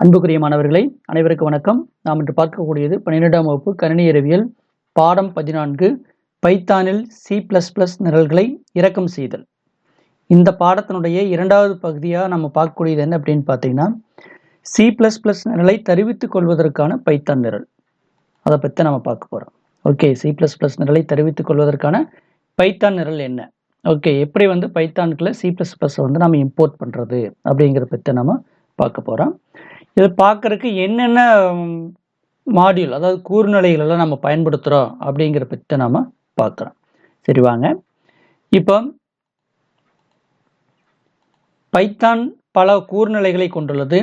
அன்புக்குரிய மாணவர்களை அனைவருக்கு வணக்கம். நாம் இன்று பார்க்கக்கூடியது பன்னிரெண்டாம் வகுப்பு கணினி அறிவியல் பாடம் பதினான்கு பைத்தானில் சி ப்ளஸ் ப்ளஸ் நிரல்களை இறக்கம் செய்தல். இந்த பாடத்தினுடைய இரண்டாவது பகுதியாக நம்ம பார்க்கக்கூடியது என்ன அப்படின்னு பார்த்தீங்கன்னா சி ப்ளஸ் ப்ளஸ் நிரலை தெரிவித்துக் கொள்வதற்கான பைத்தான் நிரல். அதை பற்றி நம்ம பார்க்க போகிறோம் ஓகே சி ப்ளஸ் ப்ளஸ் நிரலை தெரிவித்துக் கொள்வதற்கான பைத்தான் நிரல் என்ன? ஓகே எப்படி வந்து பைத்தானுக்குள்ள சி ப்ளஸ் ப்ளஸ் வந்து நம்ம இம்போர்ட் பண்ணுறது அப்படிங்கிறத பற்றி நம்ம பார்க்க போகிறோம் இதை பார்க்கறதுக்கு என்னென்ன மாடியூல் அதாவது கூறுநிலைகள் எல்லாம் நம்ம பயன்படுத்துகிறோம் அப்படிங்கிற பற்றி நம்ம பார்க்குறோம் சரி வாங்க. இப்போ பைத்தான் பல கூர்நிலைகளை கொண்டுள்ளது.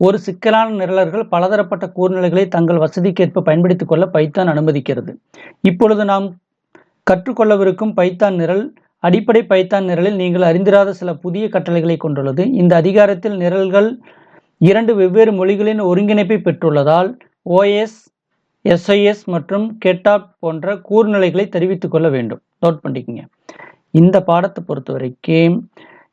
ஒரு சிக்கலான நிரலர்கள் பலதரப்பட்ட கூர்நிலைகளை தங்கள் வசதிக்கேற்ப பயன்படுத்திக் கொள்ள பைத்தான் அனுமதிக்கிறது. இப்பொழுது நாம் கற்றுக்கொள்ளவிருக்கும் பைத்தான் நிரல் அடிப்படை பைத்தான் நிரலில் நீங்கள் அறிந்திராத சில புதிய கட்டளைகளை கொண்டுள்ளது. இந்த அதிகாரத்தில் நிரல்கள் இரண்டு வெவ்வேறு மொழிகளின் ஒருங்கிணைப்பை பெற்றுள்ளதால் ஓஎஸ் எஸ்ஐஎஸ் மற்றும் கெட்டாப் போன்ற கூர்நிலைகளை தெரிவித்துக் கொள்ள வேண்டும். நோட் பண்ணிக்கோங்க. இந்த பாடத்தை பொறுத்த வரைக்கும்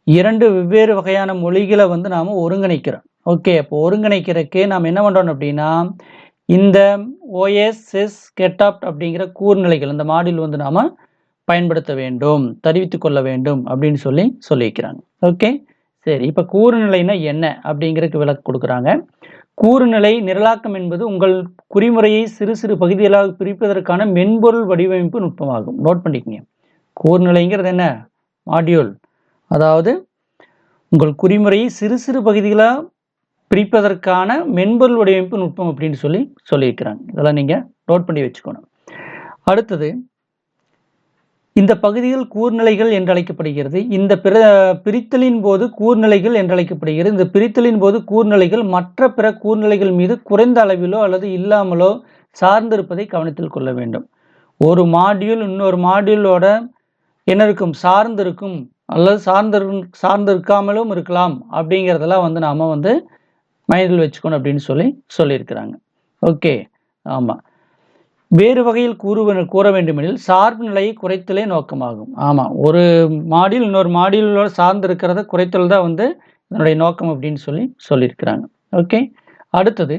இரண்டு வெவ்வேறு வகையான மொழிகளை வந்து நாம் ஒருங்கிணைக்கிறோம். ஓகே அப்போ ஒருங்கிணைக்கிறதுக்கு நாம் என்ன பண்ணுறோம் அப்படின்னா இந்த ஓஎஸ்எஸ் கெட்டாப்ட் அப்படிங்கிற கூர்நிலைகள் இந்த மாடியில் வந்து நாம் பயன்படுத்த வேண்டும் தெரிவித்துக் கொள்ள வேண்டும் அப்படின்னு சொல்லி சொல்லியிருக்கிறாங்க. ஓகே சரி இப்போ கூறுநிலைனா என்ன அப்படிங்கிறதுக்கு விளக்கு கொடுக்குறாங்க. கூறுநிலை நிரலாக்கம் என்பது உங்கள் குறிமுறையை சிறு சிறு பகுதிகளாக பிரிப்பதற்கான மென்பொருள் வடிவமைப்பு நுட்பமாகும். நோட் பண்ணிக்கங்க. கூறுநிலைங்கிறது என்ன? மாடியூல் அதாவது உங்கள் குறிமுறையை சிறு சிறு பகுதிகளாக பிரிப்பதற்கான மென்பொருள் வடிவமைப்பு நுட்பம் அப்படின்னு சொல்லி சொல்லியிருக்கிறாங்க. இதெல்லாம் நீங்கள் நோட் பண்ணி வச்சுக்கணும். அடுத்தது இந்த பகுதிகள் கூர்நிலைகள் என்றழைக்கப்படுகிறது. இந்த பிற பிரித்தலின் போது கூர்நிலைகள் என்றழைக்கப்படுகிறது. இந்த பிரித்தலின் போது கூர்நிலைகள் மற்ற பிற கூர்நிலைகள் மீது குறைந்த அளவிலோ அல்லது இல்லாமலோ சார்ந்திருப்பதை கவனத்தில் கொள்ள வேண்டும். ஒரு மாடியூல் இன்னொரு மாடியூலோட என்ன இருக்கும்? சார்ந்திருக்கும். அல்லது சார்ந்திரு சார்ந்திருக்காமலும் இருக்கலாம். அப்படிங்கிறதெல்லாம் வந்து நாம் வந்து மைண்டில் வச்சுக்கணும் அப்படின்னு சொல்லி சொல்லியிருக்கிறாங்க. ஓகே ஆமாம் வேறு வகையில் கூறுவ கூற வேண்டுமெனில் சார்பு நிலையை குறைத்தலே நோக்கமாகும். ஆமாம் ஒரு மாடியில் இன்னொரு மாடியூலோட சார்ந்து இருக்கிறத குறைத்தல் தான் வந்து இதனுடைய நோக்கம் அப்படின்னு சொல்லி சொல்லியிருக்கிறாங்க. ஓகே அடுத்தது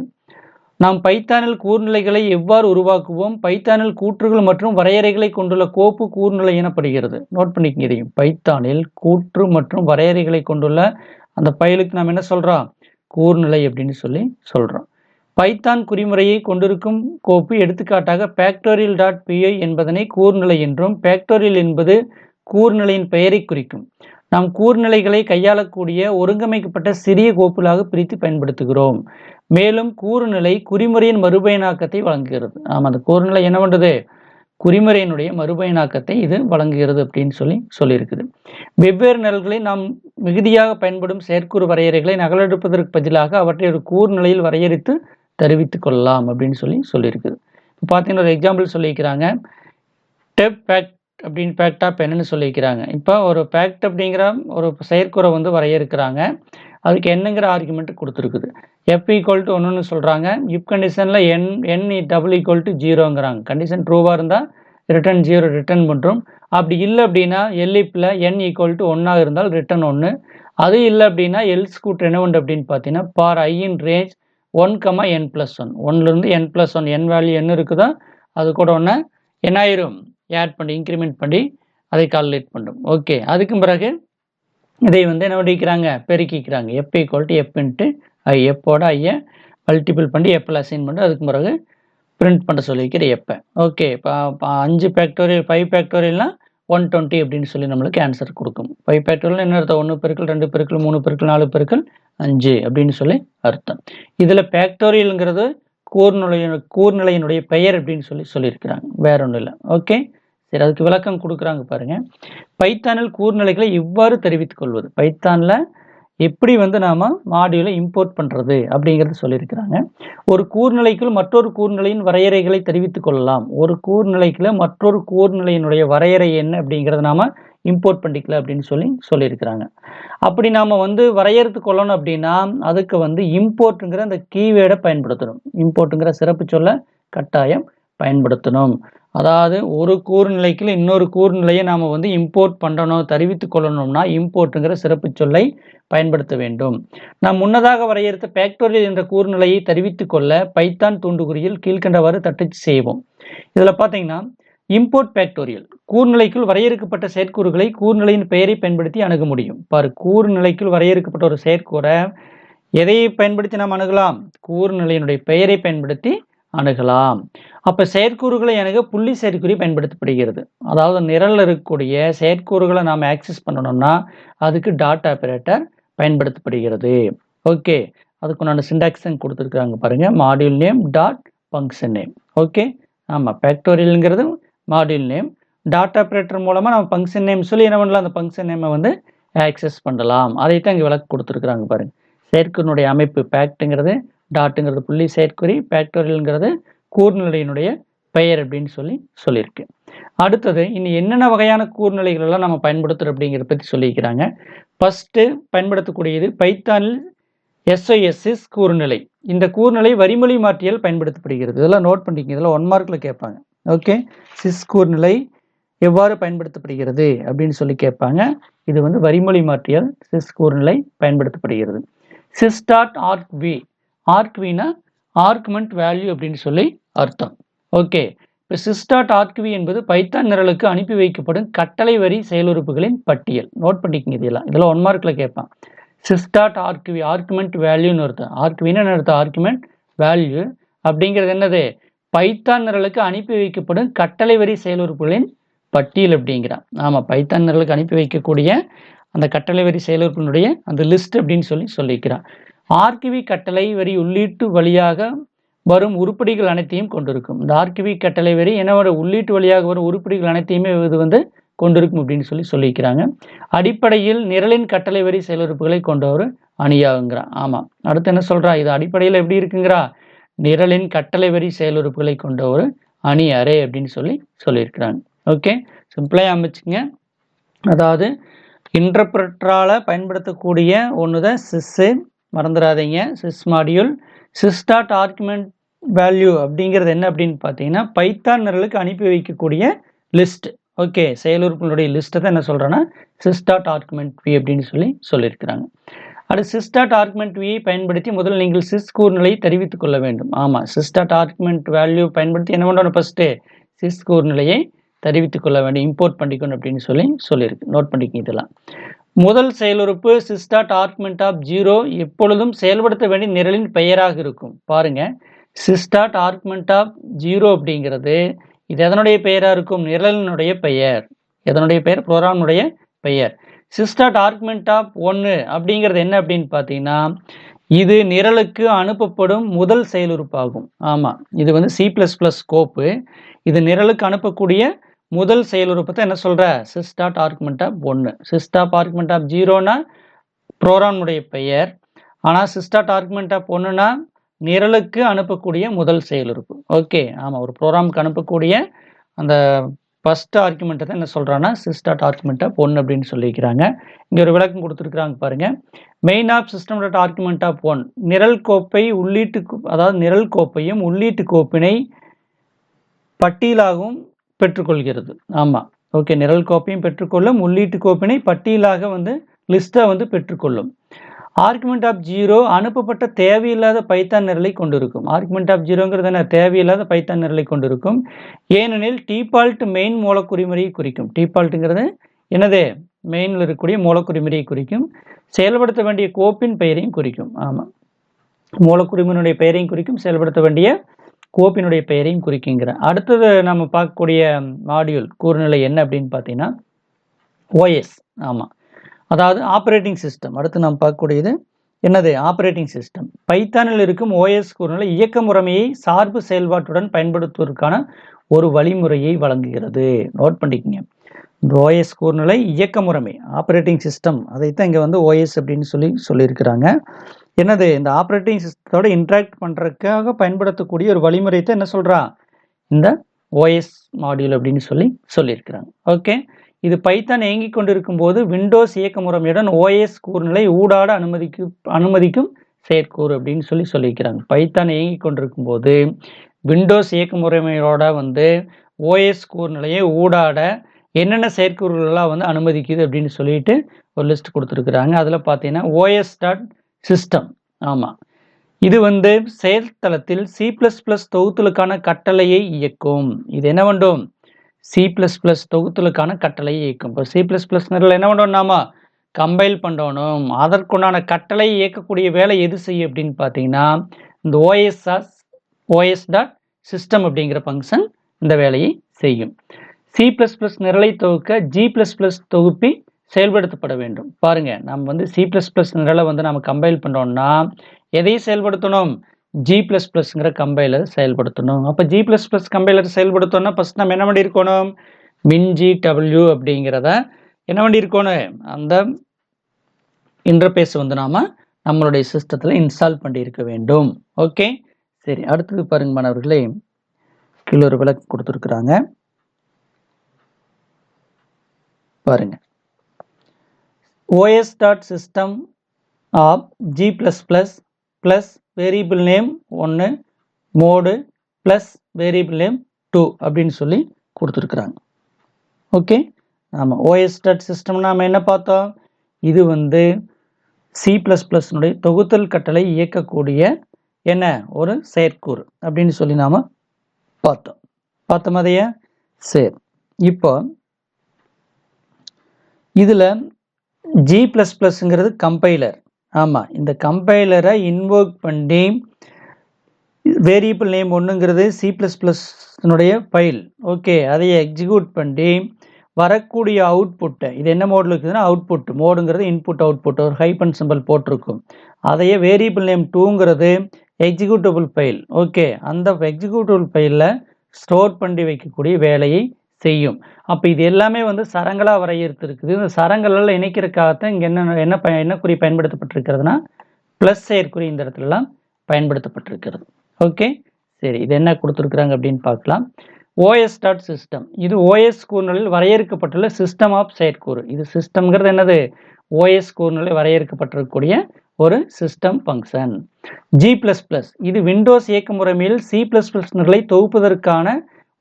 நாம் பைத்தானில் கூர்நிலைகளை எவ்வாறு உருவாக்குவோம்? பைத்தானில் கூற்றுகள் மற்றும் வரையறைகளை கொண்டுள்ள கோப்பு கூர்நிலை எனப்படுகிறது. நோட் பண்ணிக்கிறீங்க பைத்தானில் கூற்று மற்றும் வரையறைகளை கொண்டுள்ள அந்த பயலுக்கு நாம் என்ன சொல்கிறோம் கூர்நிலை அப்படின்னு சொல்லி சொல்கிறோம் பைத்தான் குறிமுறையை கொண்டிருக்கும் கோப்பு எடுத்துக்காட்டாக பேக்டோரியல் டாட் பிஐ என்பதனை கூர்நிலை என்றும் பேக்டோரியல் என்பது கூர்நிலையின் பெயரை குறிக்கும். நாம் கூர்நிலைகளை கையாளக்கூடிய ஒருங்கமைக்கப்பட்ட சிறிய கோப்புகளாக பிரித்து பயன்படுத்துகிறோம். மேலும் கூறுநிலை குறிமுறையின் மறுபயனாக்கத்தை வழங்குகிறது. ஆமாம் அந்த கூறுநிலை என்ன பண்ணுறது குறிமுறையினுடைய மறுபயனாக்கத்தை இது வழங்குகிறது அப்படின்னு சொல்லி சொல்லியிருக்குது. வெவ்வேறு நிரல்களை நாம் மிகுதியாக பயன்படும் செயற்கூறு வரையறைகளை நகலெடுப்பதற்கு பதிலாக அவற்றை ஒரு கூர்நிலையில் வரையறுத்து தெரிவித்து கொள்ளலாம் அப்படின்னு சொல்லி சொல்லியிருக்குது இப்போ பார்த்தீங்கன்னா ஒரு எக்ஸாம்பிள் சொல்லியிருக்கிறாங்க. டெப் பேக்ட் அப்படின்னு பேக்டாப் என்னென்னு சொல்லியிருக்கிறாங்க. இப்போ ஒரு பேக்ட் அப்படிங்கிற ஒரு செயற்குறை வந்து வரையறுக்கிறாங்க. அதுக்கு என்னங்கிற ஆர்குமெண்ட் கொடுத்துருக்குது. எஃப் ஈக்குவல் டு ஒன்றுன்னு சொல்கிறாங்க இப் கண்டிஷனில் n n double equal to ஜீரோங்கிறாங்க condition ட்ரூவாக இருந்தால் ரிட்டன் ஜீரோ ரிட்டன் பண்ணுறோம். அப்படி இல்லை அப்படின்னா எல்இப்பில் என் ஈக்குவல் டு ஒன்னாக இருந்தால் ரிட்டன் ஒன்று அது இல்லை அப்படின்னா எல்ஸ் கூட்டு என்ன உண்டு அப்படின்னு பார்த்தீங்கன்னா for ஐயின் range one comma n plus one ஒன்லேருந்து n plus one n value என்ன இருக்குதோ அது கூட ஒன்று என்னாயிரும் ஆட் பண்ணி இன்க்ரிமெண்ட் பண்ணி அதை கால்குலேட் பண்ணும். ஓகே அதுக்கும் பிறகு இதை வந்து என்ன பண்ணிக்கிறாங்க? பெருக்கிக்கிறாங்க. எப் ஈக்குவல் டு ஐ எப்போட ஐயை மல்டிபிள் பண்ணி எப்பில் அசைன் பண்ணி அதுக்கு பிறகு பிரிண்ட் பண்ண சொல்லியிருக்கிற எப்போ ஓகே இப்போ அஞ்சு ஃபேக்டோரியல் ஃபைவ் ஃபேக்டோரியல்னால் ஒன் டுவெண்ட்டி அப்படின்னு சொல்லி நம்மளுக்கு ஆன்சர் கொடுக்கும். ஃபைவ் ஃபேக்டோரியல் என்ன அர்த்தம் ஒன்று பெருக்கள் ரெண்டு பெருக்கள் மூணு பெருக்கள் நாலு பெருக்கள் அஞ்சு அப்படின்னு சொல்லி அர்த்தம். இதில் பேக்டோரியலுங்கிறது கூர்நிலைய கூர்நிலையினுடைய பெயர் அப்படின்னு சொல்லி சொல்லியிருக்கிறாங்க. வேற ஒன்றும் இல்லை. ஓகே சரி அதுக்கு விளக்கம் கொடுக்குறாங்க பாருங்க. பைத்தானில் கூர்நிலைகளை இவ்வாறு தெரிவித்துக் கொள்வது. பைத்தானில் எப்படி வந்து நாம் மாடியூலை இம்போர்ட் பண்ணுறது அப்படிங்கிறத சொல்லியிருக்கிறாங்க. ஒரு கூர்நிலைக்குள் மற்றொரு கூர்நிலையின் வரையறைகளை தெரிவித்துக் கொள்ளலாம். ஒரு கூர்நிலைக்குள்ள மற்றொரு கூர்நிலையினுடைய வரையறை என்ன அப்படிங்கிறத நாம் இம்போர்ட் பண்ணிக்கல அப்படின்னு சொல்லி சொல்லியிருக்கிறாங்க. அப்படி நாம் வந்து வரையறுத்து கொள்ளணும் அப்படின்னா அதுக்கு வந்து இம்போர்ட்டுங்கிற அந்த கீவேர்டை பயன்படுத்தணும். இம்போர்ட்டுங்கிற சிறப்பு சொல்ல கட்டாயம் பயன்படுத்தணும். அதாவது ஒரு கூறுநிலைக்கு இன்னொரு கூறுநிலையை நாம் வந்து இம்போர்ட் பண்ணணும் தெரிவித்து கொள்ளணும்னா இம்போர்ட்டுங்கிற சிறப்பு சொல்லை பயன்படுத்த வேண்டும். நாம் முன்னதாக வரையறுத்த ஃபேக்டோரியல் என்ற கூறுநிலையை தெரிவித்து கொள்ள பைத்தான் தூண்டுகுறியில் கீழ்கண்டவாறு தட்டச்சு செய்வோம். இதில் பார்த்தீங்கன்னா இம்போர்ட் ஃபேக்டோரியல் கூர்நிலைக்குள் வரையறுக்கப்பட்ட செயற்கூறுகளை கூர்நிலையின் பெயரை பயன்படுத்தி அணுக முடியும். பாரு கூர்நிலைக்குள் வரையறுக்கப்பட்ட ஒரு செயற்கூறை எதை பயன்படுத்தி நாம் அணுகலாம்? கூர்நிலையினுடைய பெயரை பயன்படுத்தி அணுகலாம். அப்போ செயற்கூறுகளை எனக்கு புள்ளி செயற்குறி பயன்படுத்தப்படுகிறது. அதாவது நிரலில் இருக்கக்கூடிய செயற்கூறுகளை நாம் ஆக்சஸ் பண்ணணும்னா அதுக்கு டாட் ஆப்பரேட்டர் பயன்படுத்தப்படுகிறது. ஓகே அதுக்கு நான் சிண்டாக்ஸன் கொடுத்துருக்குறாங்க பாருங்கள் module name dot function name okay ஆமாம் ஃபேக்டோரியலுங்கிறது மாடியூல் நேம் டாட் ஆப்ரேட்டர் மூலமாக நம்ம ஃபங்க்ஷன் நேம் சொல்லி என்ன பண்ணலாம்? அந்த ஃபங்க்ஷன் நேமை வந்து ஆக்சஸ் பண்ணலாம். அதைத்தான் இங்கே விளக்கு கொடுத்துருக்குறாங்க பாருங்கள் செயற்குறினுடைய அமைப்பு பேக்ட்டுங்கிறது டாட்டுங்கிறது புள்ளி செயற்குறி ஃபேக்டோரியல்ங்கிறது கூர்நிலையினுடைய பெயர் அப்படின்னு சொல்லி சொல்லியிருக்கு. அடுத்தது இன்னும் என்னென்ன வகையான கூர்நிலைகள் எல்லாம் நம்ம பயன்படுத்துகிறோம் அப்படிங்கிறத பற்றி சொல்லியிருக்கிறாங்க. ஃபஸ்ட்டு பயன்படுத்தக்கூடியது பைத்தானில் எஸ்ஐஎஸ்எஸ் கூர்நிலை. இந்த கூர்நிலை வரிமொழி மாற்றியல் பயன்படுத்தப்படுகிறது. இதெல்லாம் நோட் பண்ணிக்கங்க. இதெல்லாம் ஒன் மார்க்கில் கேட்பாங்க. ஓகே சிஸ் கூர்நிலை எவ்வாறு பயன்படுத்தப்படுகிறது அப்படின்னு சொல்லி கேட்பாங்க. இது வந்து வரிமொழி மாற்றியல் சிஸ் கூர்நிலை பயன்படுத்தப்படுகிறது. சிஸ் டாட் ஆர்க் வி ஆர்க்வினா ஆர்குமெண்ட் வேல்யூ அப்படின்னு சொல்லி அர்த்தம். ஓகே இப்போ சிஸ்டாட் ஆர்க்வி என்பது பைத்தான் நிரலுக்கு அனுப்பி வைக்கப்படும் கட்டளை வரி செயலுறுப்புகளின் பட்டியல். நோட் பண்ணிக்கங்க இதெல்லாம் இதெல்லாம் ஒன் மார்க்கில் கேட்பான். சிஸ்டாட் ஆர்க்வி ஆர்குமெண்ட் வேல்யூன்னு அர்த்தம் ஆர்க்வின்னு அர்த்தம்? ஆர்குமெண்ட் வேல்யூ அப்படிங்கிறது என்னது? பைத்தான் நிரலுக்கு அனுப்பி வைக்கப்படும் கட்டளை வரி செயலுறுப்புகளின் பட்டியல் அப்படிங்கிறான். ஆமாம் பைத்தான் நிரலுக்கு அனுப்பி வைக்கக்கூடிய அந்த கட்டளை வரி செயலுறுப்பினுடைய அந்த லிஸ்ட் அப்படின்னு சொல்லி சொல்லிக்கிறான். ஆர்கிவி கட்டளை வரி உள்ளீட்டு வழியாக வரும் உருப்படிகள் அனைத்தையும் கொண்டிருக்கும். இந்த ஆர்கிவி கட்டளை வரி என்னோட உள்ளீட்டு வழியாக வரும் உருப்படிகள் அனைத்தையுமே இது வந்து கொண்டிருக்கும் அப்படின்னு சொல்லி சொல்லியிருக்கிறாங்க. அடிப்படையில் நிரலின் கட்டளை வரி செயலுறுப்புகளை கொண்ட ஒரு அணியாகுங்கிறான் ஆமாம் அடுத்து என்ன சொல்கிறா இது அடிப்படையில் எப்படி இருக்குங்கிறா? நிரலின் கட்டளை வரி செயலுறுப்புகளை கொண்ட ஒரு அணி அரே அப்படின்னு சொல்லி சொல்லியிருக்கிறாங்க. ஓகே? சிம்பிளாக அமைச்சுங்க. அதாவது இன்டர்பிரட்டரால் பயன்படுத்தக்கூடிய ஒன்று தான் சிஸ்ஸு மறந்துடாதீங்க sys module sys dot argument value அப்படிங்கிறது என்ன அப்படின்னு பார்த்தீங்கன்னா பைத்தான் நிரலுக்கு அனுப்பி வைக்கக்கூடிய லிஸ்ட் ஓகே செயலுறுப்புகளுடைய லிஸ்ட்டை தான் என்ன சொல்கிறேன்னா சிஸ் டாட் ஆர்குமெண்ட் வி அப்படின்னு சொல்லி சொல்லியிருக்கிறாங்க. அடுத்து சிஸ் டாட் ஆர்குமெண்ட் வியை பயன்படுத்தி முதல் நீங்கள் சிஸ் கூர்நிலையை தெரிவித்துக் கொள்ள வேண்டும். ஆமாம் சிஸ் டாட் ஆர்குமெண்ட் வேல்யூ பயன்படுத்தி என்ன பண்ணணும் ஃபஸ்ட்டு சிஸ் கூர்நிலையை தெரிவித்துக் கொள்ள வேண்டும். இம்போர்ட் பண்ணிக்கணும் அப்படின்னு சொல்லி சொல்லியிருக்கு. நோட் பண்ணிக்க இதெல்லாம். முதல் செயலுறுப்பு sys dot argument of zero எப்பொழுதும் செயல்படுத்த வேண்டிய நிரலின் பெயராக இருக்கும். பாருங்க. சிஸ்டாட் ஆர்குமெண்ட் ஆஃப் ஜீரோ அப்படிங்கிறது இது எதனுடைய பெயராக இருக்கும்? நிரலினுடைய பெயர். எதனுடைய பெயர்? ப்ரோக்ராம்னுடைய பெயர். சிஸ்டாட் ஆர்குமெண்ட் ஆஃப் ஒன்று அப்படிங்கிறது என்ன அப்படின்னு பார்த்தீங்கன்னா இது நிரலுக்கு அனுப்பப்படும் முதல் செயலுறுப்பாகும். ஆமாம் இது வந்து சி ப்ளஸ் ப்ளஸ் கோப்பு இது நிரலுக்கு அனுப்பக்கூடிய முதல் செயலுறுப்பத்தை என்ன சொல்கிற சிஸ்டாட் ஆர்குமெண்ட் ஆப் ஒன்று சிஸ்டாப் ஆர்குமெண்ட் ஆஃப் ஜீரோனா ப்ரோரானுடைய பெயர். ஆனால் சிஸ்டாட் ஆர்குமெண்ட் ஆப் ஒன்றுனா நிரலுக்கு அனுப்பக்கூடிய முதல் செயலுறுப்பு ஓகே ஆமாம் ஒரு ப்ரோக்ராமுக்கு அனுப்பக்கூடிய அந்த ஃபஸ்ட் ஆர்குமெண்ட்டை தான் என்ன சொல்கிறான்னா சிஸ்டாட் ஆர்குமெண்ட் ஆப் ஒன் அப்படின்னு சொல்லிக்கிறாங்க. இங்கே ஒரு விளக்கம் கொடுத்துருக்குறாங்க பாருங்கள் main of system dot argument of one நிரல் கோப்பை உள்ளீட்டு அதாவது நிரல் கோப்பையும் உள்ளீட்டு கோப்பினை பட்டியலாகவும் பெற்றுக்கொள்கிறது. ஆமாம் ஓகே நிரல் கோப்பையும் பெற்றுக்கொள்ளும். உள்ளீட்டு கோப்பினை பட்டியலாக வந்து லிஸ்ட்டை வந்து பெற்றுக்கொள்ளும். ஆர்குமெண்ட் ஆஃப் ஜீரோ அனுப்பப்பட்ட தேவையில்லாத பைத்தான் நிரலை கொண்டிருக்கும். ஆர்குமெண்ட் ஆஃப் ஜீரோங்கிறது என்ன? தேவையில்லாத பைத்தான் நிரலை கொண்டிருக்கும். ஏனெனில் டீபால்ட் மெயின் மூலக்குறிமுறையை குறிக்கும். டீபால்ட்டுங்கிறது என்னது? மெயினில் இருக்கக்கூடிய மூலக்குறிமுறையை குறிக்கும். செயல்படுத்த வேண்டிய கோப்பின் பெயரையும் குறிக்கும். ஆமாம் மூலக்குறிமுறையுடைய பெயரையும் குறிக்கும். செயல்படுத்த வேண்டிய கோப்பினுடைய பெயரையும் குறிக்கிறேன் அடுத்தது நம்ம பார்க்கக்கூடிய மாடியூல் கூறுநிலை என்ன அப்படின்னு பார்த்தீங்கன்னா ஓஎஸ் ஆமாம் அதாவது ஆப்ரேட்டிங் சிஸ்டம் அடுத்து நாம் பார்க்கக்கூடியது என்னது? ஆப்ரேட்டிங் சிஸ்டம் பைத்தானில் இருக்கும் ஓஎஸ் கூறுநிலை இயக்க முறைமையை சார்பு செயல்பாட்டுடன் பயன்படுத்துவதற்கான ஒரு வழிமுறையை வழங்குகிறது. நோட் பண்ணிக்கங்க. இந்த ஓஎஸ் கூறுநிலை இயக்க முறைமை ஆப்ரேட்டிங் சிஸ்டம் அதைத்தான் இங்கே வந்து ஓஎஸ் அப்படின்னு சொல்லி சொல்லியிருக்கிறாங்க. என்னது இந்த ஆப்ரேட்டிங் சிஸ்டத்தோட இன்ட்ராக்ட் பண்ணுறதுக்காக பயன்படுத்தக்கூடிய ஒரு வழிமுறை தான் என்ன சொல்கிறா இந்த ஓஎஸ் மாடியூல் அப்படின்னு சொல்லி சொல்லியிருக்கிறாங்க. ஓகே இது பைத்தான் இயங்கி கொண்டிருக்கும் போது விண்டோஸ் இயக்க முறைமையுடன் ஓஎஸ் கூறுநிலை ஊடாட அனுமதிக்கும் அனுமதிக்கும் செயற்கூறு அப்படின்னு சொல்லி சொல்லியிருக்கிறாங்க. பைத்தான் இயங்கி கொண்டிருக்கும் போது விண்டோஸ் இயக்க முறைமையோட வந்து ஓஎஸ் கூர்நிலையை ஊடாட என்னென்ன செயற்கூறுகள்லாம் வந்து அனுமதிக்குது அப்படின்னு சொல்லிட்டு ஒரு லிஸ்ட் கொடுத்துருக்குறாங்க. அதில் பார்த்தீங்கன்னா ஓஎஸ் டாட் சிஸ்டம் ஆமாம் இது வந்து செயல்தளத்தில் சி ப்ளஸ் ப்ளஸ் தொகுத்தலுக்கான கட்டளையை இயக்கும். இது என்ன வேண்டும்? சி ப்ளஸ் ப்ளஸ் தொகுத்தலுக்கான கட்டளையை இயக்கும். இப்போ சி ப்ளஸ் ப்ளஸ் நிரல் என்ன பண்ணணும் நாம? கம்பைல் பண்ணணும். அதற்குண்டான கட்டளை இயக்கக்கூடிய வேலை எது செய்யும் அப்படின்னு பார்த்தீங்கன்னா இந்த ஓஎஸ்ஆஸ் ஓஎஸ் டாட் சிஸ்டம் அப்படிங்கிற ஃபங்க்ஷன் இந்த வேலையை செய்யும். சி ப்ளஸ் ப்ளஸ் நிரலை தொகுக்க ஜி ப்ளஸ் ப்ளஸ் தொகுப்பி செயல்படுத்தப்பட வேண்டும். பாருங்கள் நம்ம வந்து சி ப்ளஸ் ப்ளஸ் நிரலை வந்து நம்ம கம்பைல் பண்ணோம்னா எதை செயல்படுத்தணும்? ஜி ப்ளஸ் ப்ளஸ்ங்கிற கம்பைலர் செயல்படுத்தணும். அப்போ ஜி ப்ளஸ் ப்ளஸ் கம்பைலர் செயல்படுத்தணும்னா ஃபஸ்ட் நம்ம என்ன பண்ணியிருக்கணும்? மின்ஜி டபிள்யூ அப்படிங்கிறத என்ன பண்ணி இருக்கணும் அந்த இன்டர்பேஸ் வந்து நாம் நம்மளுடைய சிஸ்டத்தில் இன்ஸ்டால் பண்ணியிருக்க வேண்டும். ஓகே சரி அடுத்தது பாருங்க மாணவர்களே. கீழே ஒரு விளக்கு கொடுத்துருக்குறாங்க. பாருங்கள் OS dot system of G plus plus plus variable name ஒன்று mode plus variable name two அப்படின்னு சொல்லி கொடுத்துருக்குறாங்க. ஓகே நாம் ஓஎஸ் டாட் சிஸ்டம் நாம் என்ன பார்த்தோம்? இது வந்து சி ப்ளஸ் ப்ளஸ்னுடைய தொகுத்தல் கட்டளை இயக்கக்கூடிய என்ன? ஒரு செயற்கூறு அப்படின்னு சொல்லி நாம் பார்த்தோம். பார்த்தோம் அதையா. சரி. இப்போ இதில் ஜி ப்ளஸ் ப்ளஸ்ங்கிறது கம்பைலர் ஆமாம் இந்த கம்பைலரை இன்வோக் பண்ணி வேரியபிள் நேம் ஒன்றுங்கிறது சி ப்ளஸ் ப்ளஸ்னுடைய ஃபைல் ஓகே அதை எக்ஸிக்யூட் பண்ணி வரக்கூடிய அவுட்புட்டை இது என்ன மோடில் இருக்குதுன்னா அவுட்புட் மோடுங்கிறது இன்புட் அவுட்புட் ஒரு ஹைபன் சிம்பிள் போட்டிருக்கும். அதையே வேரியபிள் நேம் டூங்கிறது எக்ஸிக்யூட்டபிள் ஃபைல் ஓகே அந்த எக்ஸிக்யூட்டபிள் ஃபைலில் ஸ்டோர் பண்ணி வைக்கக்கூடிய வேலையை செய்யும். அப்போ இது எல்லாமே வந்து சரங்களாக வரையறுத்திருக்குது. இந்த சரங்களெல்லாம் இணைக்கிறதுக்காகத்தான் இங்கே என்ன என்ன ப என்ன குறி பயன்படுத்தப்பட்டிருக்கிறதுனா ப்ளஸ் செயற்குறி இந்த இடத்துலலாம் பயன்படுத்தப்பட்டிருக்கிறது. ஓகே சரி இது என்ன கொடுத்துருக்குறாங்க அப்படின்னு பார்க்கலாம். ஓஎஸ் டாட் சிஸ்டம் இது ஓஎஸ் கூறுநிலையில் வரையறுக்கப்பட்டுள்ள சிஸ்டம் ஆஃப் செயற்கூறு. இது சிஸ்டம்ங்கிறது என்னது? ஓஎஸ் கூறுநிலை வரையறுக்கப்பட்டிருக்கக்கூடிய ஒரு system function G plus plus இது விண்டோஸ் இயக்க முறைமையில் சி ப்ளஸ் ப்ளஸ் நிலை தொகுப்பதற்கான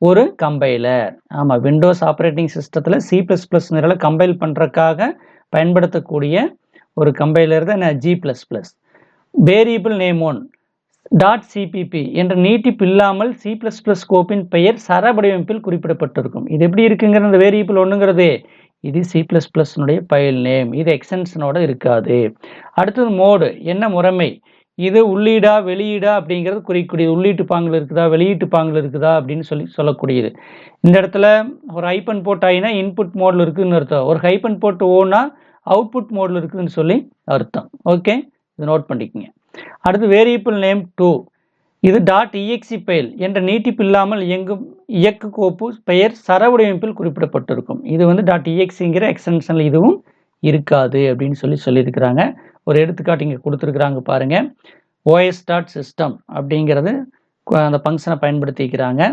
ஒரு கம்பைலர் ஆமாம் விண்டோஸ் ஆப்ரேட்டிங் சிஸ்டத்தில் சி ப்ளஸ் ப்ளஸ் நிரலை கம்பைல் பண்ணுறதுக்காக பயன்படுத்தக்கூடிய ஒரு கம்பைலர் தான் G plus plus variable name one dot CPP என்ற நீட்டிப்பு இல்லாமல் சி ப்ளஸ் ப்ளஸ் கோப்பின் பெயர் சர வடிவமைப்பில் குறிப்பிடப்பட்டிருக்கும். இது எப்படி இருக்குங்கிற அந்த வேரியபிள் ஒன்றுங்கிறது இது சி ப்ளஸ் ப்ளஸ்னுடைய ஃபைல் நேம் இது எக்ஸ்டென்ஷனோட இருக்காது. அடுத்தது மோடு என்ன முறைமை? இது உள்ளீடா வெளியீடா அப்படிங்கிறது குறிக்கக்கூடியது. உள்ளீட்டு பாங்கில் இருக்குதா வெளியீட்டு பாங்கில் இருக்குதா அப்படின்னு சொல்லி சொல்லக்கூடியது. இந்த இடத்துல ஒரு ஹைப்பன் போட் ஆகினா இன்புட் மோடில் இருக்குதுன்னு அர்த்தம். ஒரு ஹைப்பன் போட்டு ஓனா அவுட்புட் மோடில் இருக்குதுன்னு சொல்லி அர்த்தம். ஓகே இது நோட் பண்ணிக்கோங்க. அடுத்து வேரியபிள் நேம் டூ இது டாட் இஎக்சி ஃபைல் என்ற நீட்டிப்பு இல்லாமல் இயங்கும் இயக்கு கோப்பு பெயர் சரவடிவமைப்பில் குறிப்பிடப்பட்டிருக்கும். இது வந்து டாட் இஎக்ஸிங்கிற எக்ஸ்டென்ஷனில் இதுவும் இருக்காது அப்படின்னு சொல்லி சொல்லியிருக்கிறாங்க. ஒரு எடுத்துக்காட்டு இங்கே கொடுத்துருக்குறாங்க பாருங்கள் ஓஎஸ் டாட் சிஸ்டம் அப்படிங்கிறது அந்த ஃபங்க்ஷனை பயன்படுத்திக்கிறாங்க.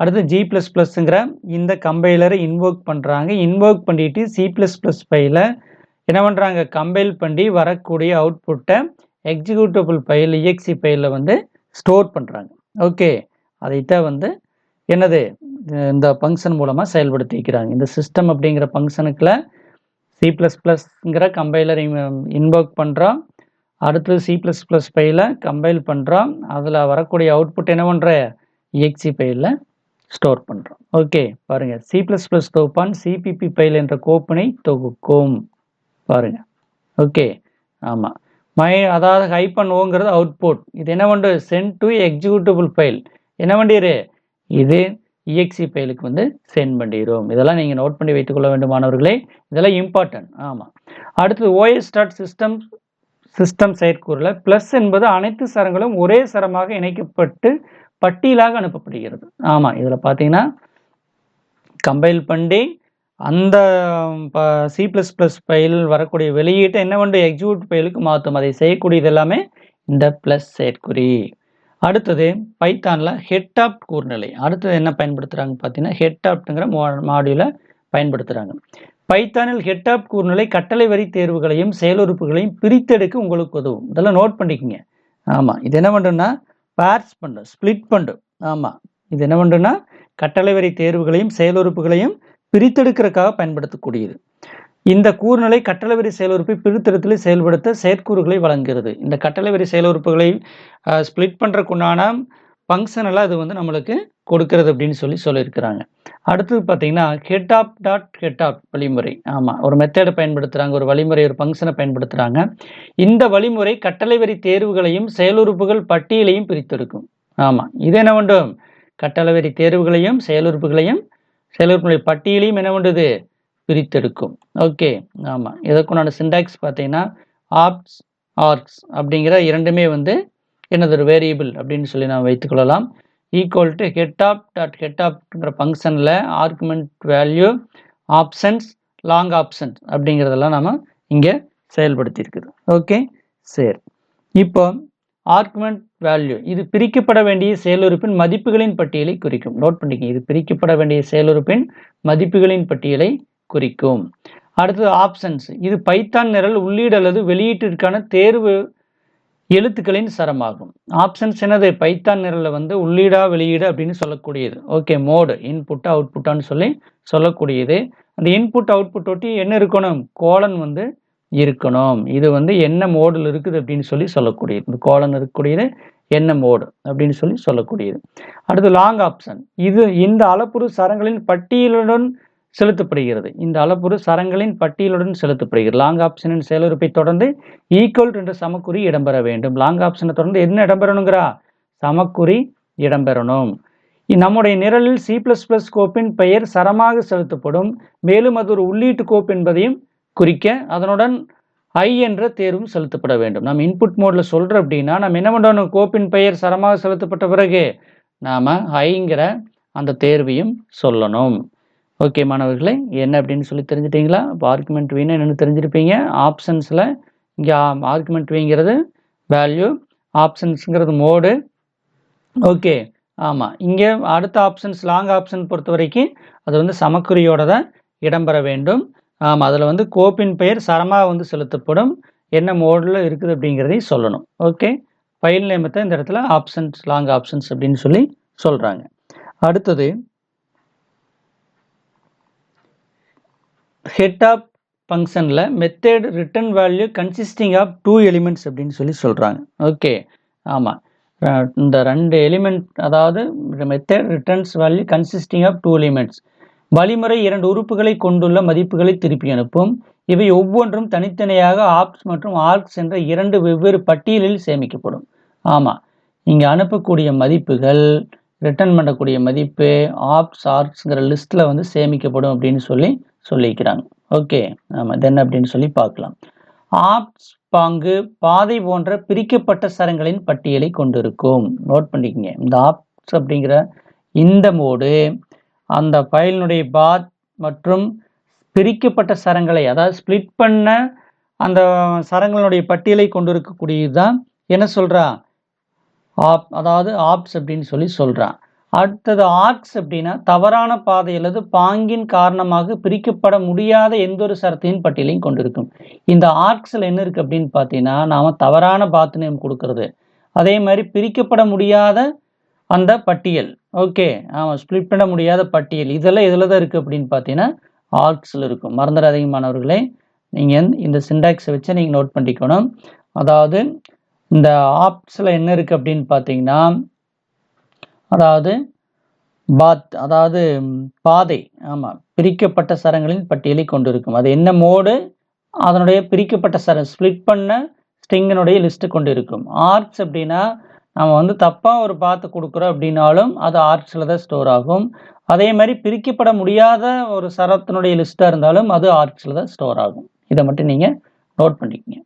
அடுத்து ஜி ப்ளஸ் ப்ளஸ்ங்கிற இந்த கம்பைலரை இன்வோக் பண்ணுறாங்க இன்வோக் பண்ணிட்டு சி ப்ளஸ் ப்ளஸ் ஃபைவில் என்ன பண்ணுறாங்க கம்பைல் பண்ணி வரக்கூடிய அவுட்புட்டை எக்ஸிக்யூட்டபிள் ஃபைல் இஎக்சி ஃபைலில் வந்து ஸ்டோர் பண்ணுறாங்க ஓகே அதைத்தான் வந்து என்னது? இந்த ஃபங்க்ஷன் மூலமாக செயல்படுத்திக்கிறாங்க. இந்த சிஸ்டம் அப்படிங்கிற ஃபங்க்ஷனுக்குள்ள சி ப்ளஸ் ப்ளஸ்ங்கிற கம்பைலர் இன்வோக் பண்ணுறோம் அடுத்து சி ப்ளஸ் ப்ளஸ் ஃபைலை கம்பைல் பண்ணுறோம் அதில் வரக்கூடிய அவுட்புட் என்ன பண்ணுற இஎக்சி ஃபைலில் ஸ்டோர் பண்ணுறோம் ஓகே பாருங்கள் சி ப்ளஸ் ப்ளஸ் தொகுப்பான் சிபிபி ஃபைல் என்ற கோப்பினை தொகுக்கும். பாருங்கள் ஓகே ஆமாம் மை அதாவது ஹைப்பன் ஓங்கிறது அவுட்புட் இது என்ன பண்ணுறது சென்ட் டு எக்ஸிக்யூட்டபிள் ஃபைல் என்ன பண்ணிடு இது இஎக்சி ஃபைலுக்கு வந்து சென்ட் பண்ணிடும் இதெல்லாம் நீங்கள் நோட் பண்ணி வைத்துக்கொள்ள வேண்டும் மாணவர்களே இதெல்லாம் இம்பார்ட்டன்ட் ஆமாம் அடுத்தது ஓஎஸ் டாட் சிஸ்டம் சிஸ்டம் செயற்கூறில் ப்ளஸ் என்பது அனைத்து சரங்களும் ஒரே சரமாக இணைக்கப்பட்டு பட்டியலாக அனுப்பப்படுகிறது. ஆமாம் இதில் பார்த்தீங்கன்னா கம்பைல் பண்ணி அந்த சி ப்ளஸ் ப்ளஸ் ஃபைல் வரக்கூடிய வெளியீட்டை என்ன பண்ணும் எக்ஸிக்யூட் ஃபைலுக்கு மாற்றும் அதை செய்யக்கூடியது எல்லாமே இந்த ப்ளஸ் செயற்குறி. அடுத்தது பைத்தானில் ஹெட் ஆப்ட் கூர்நிலை அடுத்தது என்ன பயன்படுத்துகிறாங்க பார்த்தீங்கன்னா ஹெட் ஆப்ட்ங்கிற மாடியூலை பயன்படுத்துகிறாங்க பைத்தானில் ஹெட் ஆப் கூர்நிலை கட்டளை வரி தேர்வுகளையும் செயலுறுப்புகளையும் பிரித்தெடுக்க உங்களுக்கு உதவும். இதெல்லாம் நோட் பண்ணிக்கோங்க. ஆமாம் இது என்ன பண்ணுன்னா பேர்ஸ் பண்ணும் ஸ்ப்ளிட் பண்ணும் ஆமாம் இது என்ன பண்ணுன்னா கட்டளை வரி தேர்வுகளையும் செயலுறுப்புகளையும் பிரித்தெடுக்கிறதுக்காக பயன்படுத்தக்கூடியது. இந்த கூறுநிலை கட்டளை வரி செயலுறுப்பை பிரித்தெடுத்தலை செயல்படுத்த செயற்கூறுகளை வழங்குகிறது. இந்த கட்டளை வரி செயலுறுப்புகளை ஸ்பிளிட் பண்ணுறக்குண்டான ஃபங்க்ஷனெல்லாம் இது வந்து நம்மளுக்கு கொடுக்கறது அப்படின்னு சொல்லி சொல்லியிருக்கிறாங்க. அடுத்தது பார்த்தீங்கன்னா head app dot head app வழிமுறை. ஆமாம் ஒரு மெத்தேடை பயன்படுத்துகிறாங்க ஒரு வழிமுறை ஒரு ஃபங்க்ஷனை பயன்படுத்துகிறாங்க இந்த வழிமுறை கட்டளை வரி தேர்வுகளையும் செயலுறுப்புகள் பட்டியலையும் பிரித்தெடுக்கும். ஆமாம் இது என்ன வேண்டும்? கட்டளை வரி தேர்வுகளையும் செயலுறுப்புகளையும் செயலுறுப்புகளை பட்டியலையும் என்ன பண்ணுறது பிரித்தெடுக்கும். ஓகே ஆமாம் இதற்குண்டான சிண்டாக்ஸ் பார்த்தீங்கன்னா ஆப்ஸ் ஆர்க்ஸ் அப்படிங்கிற இரண்டுமே வந்து என்னது ஒரு வேரியபிள் அப்படின்னு சொல்லி நாம் வைத்துக்கொள்ளலாம் equal to head app dot head ஆப்ன்ற ஃபங்க்ஷனில் argument value options long options அப்படிங்கிறதெல்லாம் நம்ம இங்கே செயல்படுத்தியிருக்குது. ஓகே சரி. இப்போ ஆர்குமெண்ட் வேல்யூ இது பிரிக்கப்பட வேண்டிய செயலுறுப்பின் மதிப்புகளின் பட்டியலை குறிக்கும். நோட் பண்ணிக்கங்க. இது பிரிக்கப்பட வேண்டிய செயலுறுப்பின் மதிப்புகளின் பட்டியலை குறிக்கும். அடுத்தது ஆப்ஷன்ஸ் இது பைத்தான் நிரல் உள்ளீடு அல்லது வெளியீட்டிற்கான தேர்வு எழுத்துக்களின் சரமாகும். ஆப்ஷன்ஸ் என்னது? பைத்தான் நிரலில் வந்து உள்ளீடா வெளியீடு அப்படின்னு சொல்லக்கூடியது. ஓகே மோடு இன்புட் அவுட்புட்டான்னு சொல்லி சொல்லக்கூடியது. அந்த இன்புட் அவுட்புட் ஒட்டி என்ன இருக்கணும்? கோலன் வந்து இருக்கணும். இது வந்து என்ன மோடில் இருக்குது அப்படின்னு சொல்லி சொல்லக்கூடியது. இந்த கோலன் இருக்கக்கூடியது என்ன மோடு அப்படின்னு சொல்லி சொல்லக்கூடியது. அடுத்து லாங் ஆப்ஷன் இது இந்த அளப்புறு சரங்களின் பட்டியலுடன் செலுத்தப்படுகிறது. இந்த அளப்புறு சரங்களின் பட்டியலுடன் செலுத்தப்படுகிறது. லாங் ஆப்ஷனின் செயலுறுப்பை தொடர்ந்து ஈக்குவல் என்ற சமக்குறி இடம்பெற வேண்டும். லாங் ஆப்ஷனை தொடர்ந்து என்ன இடம்பெறணுங்கிறா? சமக்குறி இடம்பெறணும். நம்முடைய நிரலில் சி பிளஸ் பிளஸ் கோப்பின் பெயர் சரமாக செலுத்தப்படும். மேலும் அது ஒரு உள்ளீட்டு கோப்பு என்பதையும் குறிக்க அதனுடன் ஐ என்ற தேர்வும் செலுத்தப்பட வேண்டும். நம்ம இன்புட் மோடில் சொல்கிறோம் அப்படின்னா நம்ம என்ன பண்ணணும் கோப்பின் பெயர் சரமாக செலுத்தப்பட்ட பிறகு நாம் ஐங்கிற அந்த தேர்வையும் சொல்லணும். ஓகே மாணவர்களே என்ன அப்படின்னு சொல்லி தெரிஞ்சிட்டிங்களா? இப்போ ஆர்குமெண்ட் வீணு என்னென்னு தெரிஞ்சிருப்பீங்க. ஆப்ஷன்ஸில் இங்கே ஆர்குமெண்ட் வீங்கிறது வேல்யூ ஆப்ஷன்ஸுங்கிறது மோடு ஓகே ஆமாம் இங்கே அடுத்த ஆப்ஷன்ஸ் லாங் ஆப்ஷன் பொறுத்த வரைக்கும் அது வந்து சமக்குறியோட தான் இடம்பெற வேண்டும். ஆமாம் அதில் வந்து கோப்பின் பெயர் சரமாக வந்து செலுத்தப்படும். என்ன மோடில் இருக்குது அப்படிங்கிறதையும் சொல்லணும். ஓகே ஃபைல் நேமத்தை இந்த இடத்துல ஆப்ஷன்ஸ் லாங் ஆப்ஷன்ஸ் அப்படின்னு சொல்லி சொல்கிறாங்க அடுத்தது ஹெட் ஆஃப் ஃபங்க்ஷனில் method return value consisting of two elements அப்படின்னு சொல்லி சொல்கிறாங்க ஓகே ஆமாம் இந்த ரெண்டு எலிமெண்ட் அதாவது method returns value consisting of two elements வழிமுறை இரண்டு உறுப்புகளை கொண்டுள்ள மதிப்புகளை திருப்பி அனுப்பும். இவை ஒவ்வொன்றும் தனித்தனியாக ஆப்ஸ் மற்றும் ஆர்க்ஸ் என்ற இரண்டு வெவ்வேறு பட்டியலில் சேமிக்கப்படும். ஆமாம் இங்கே அனுப்பக்கூடிய மதிப்புகள் ரிட்டர்ன் பண்ணக்கூடிய மதிப்பு ஆப்ஸ் ஆர்க்ஸ்ங்கிற லிஸ்ட்டில் வந்து சேமிக்கப்படும் அப்படின்னு சொல்லி சொல்லிக்கிறாங்க ஓகே ஆமாம் தென் அப்படின்னு சொல்லி பார்க்கலாம். ஆப்ஸ் பாங்கு பாதை போன்ற பிரிக்கப்பட்ட சரங்களின் பட்டியலை கொண்டிருக்கும். நோட் பண்ணிக்கங்க இந்த ஆப்ஸ் அப்படிங்கிற இந்த மோடு அந்த ஃபைலினுடைய பாத் மற்றும் பிரிக்கப்பட்ட சரங்களை அதாவது ஸ்பிளிட் பண்ண அந்த சரங்களுடைய பட்டியலை கொண்டிருக்கக்கூடியது தான் என்ன சொல்கிறா ஆப் அதாவது ஆப்ஸ் அப்படின்னு சொல்லி சொல்கிறான் அடுத்தது ஆர்க்ஸ் அப்படின்னா தவறான பாதை அல்லது பாங்கின் காரணமாக பிரிக்கப்பட முடியாத எந்த ஒரு சரத்தையும் பட்டியலையும் கொண்டிருக்கும். இந்த ஆர்க்ஸில் என்ன இருக்குது அப்படின்னு பார்த்தீங்கன்னா நாம் தவறான பாத்து நேம் கொடுக்கறது. அதே மாதிரி பிரிக்கப்பட முடியாத அந்த பட்டியல். ஓகே ஆமாம் ஸ்ப்ளிட் பண்ண முடியாத பட்டியல். இதெல்லாம் இதில் தான் இருக்குது அப்படின்னு பார்த்தீங்கன்னா ஆர்க்ஸில் இருக்கும். மறந்துடாதீங்க மாணவர்களே. நீங்கள் இந்த சிண்டாக்ஸை வச்சு நீங்கள் நோட் பண்ணிக்கணும். அதாவது இந்த ஆப்ஸில் என்ன இருக்குது அப்படின்னு பார்த்தீங்கன்னா அதாவது பாத் அதாவது பாதை ஆமாம் பிரிக்கப்பட்ட சரங்களின் பட்டியலை கொண்டிருக்கும். அது என்ன மோடு? அதனுடைய பிரிக்கப்பட்ட சரம் ஸ்ப்ளிட் பண்ண ஸ்ட்ரிங்கினுடைய லிஸ்ட்டு கொண்டு இருக்கும் ஆர்ட்ஸ் அப்படின்னா நம்ம வந்து தப்பாக ஒரு பாத்து கொடுக்குறோம் அப்படின்னாலும் அது ஆர்ட்ஸில் தான் ஸ்டோர் ஆகும். அதே மாதிரி பிரிக்கப்பட முடியாத ஒரு சரத்தினுடைய லிஸ்ட்டாக இருந்தாலும் அது ஆர்ட்ஸில் தான் ஸ்டோர் ஆகும். இதை மட்டும் நீங்கள் நோட் பண்ணிக்கங்க.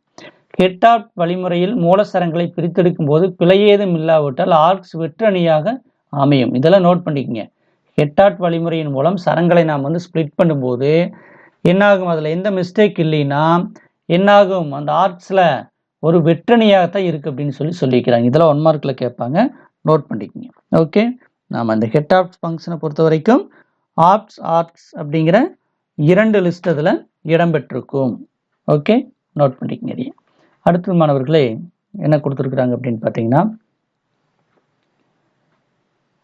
ஆஃப் வழிமுறையில் மூலசரங்களை பிரித்தெடுக்கும் போது பிழை ஏதும் இல்லாவிட்டால் ஆர்க்ஸ் வெற்றணியாக அமையும். இதெல்லாம் நோட் பண்ணிக்கங்க. ஹெட்டாட் வழிமுறையின் மூலம் சரங்களை நாம் வந்து ஸ்ப்ளிட் பண்ணும்போது என்னாகும்? அதில் எந்த மிஸ்டேக் இல்லைன்னா என்னாகும்? அந்த ஆர்ட்ஸில் ஒரு வெற்றணியாகத்தான் இருக்குது அப்படின்னு சொல்லி சொல்லியிருக்கிறாங்க இதெல்லாம் ஒன் மார்க்கில் கேட்பாங்க. நோட் பண்ணிக்கோங்க. ஓகே நாம் அந்த ஹெட் ஆப்ஸ் ஃபங்க்ஷனை பொறுத்த வரைக்கும் ஆப்ஸ் ஆர்ட்ஸ் அப்படிங்கிற இரண்டு லிஸ்ட் அதில் இடம்பெற்றிருக்கும். ஓகே நோட் பண்ணிக்கங்க. அடுத்த மாணவர்களே என்ன கொடுத்துருக்குறாங்க அப்படின்னு பார்த்தீங்கன்னா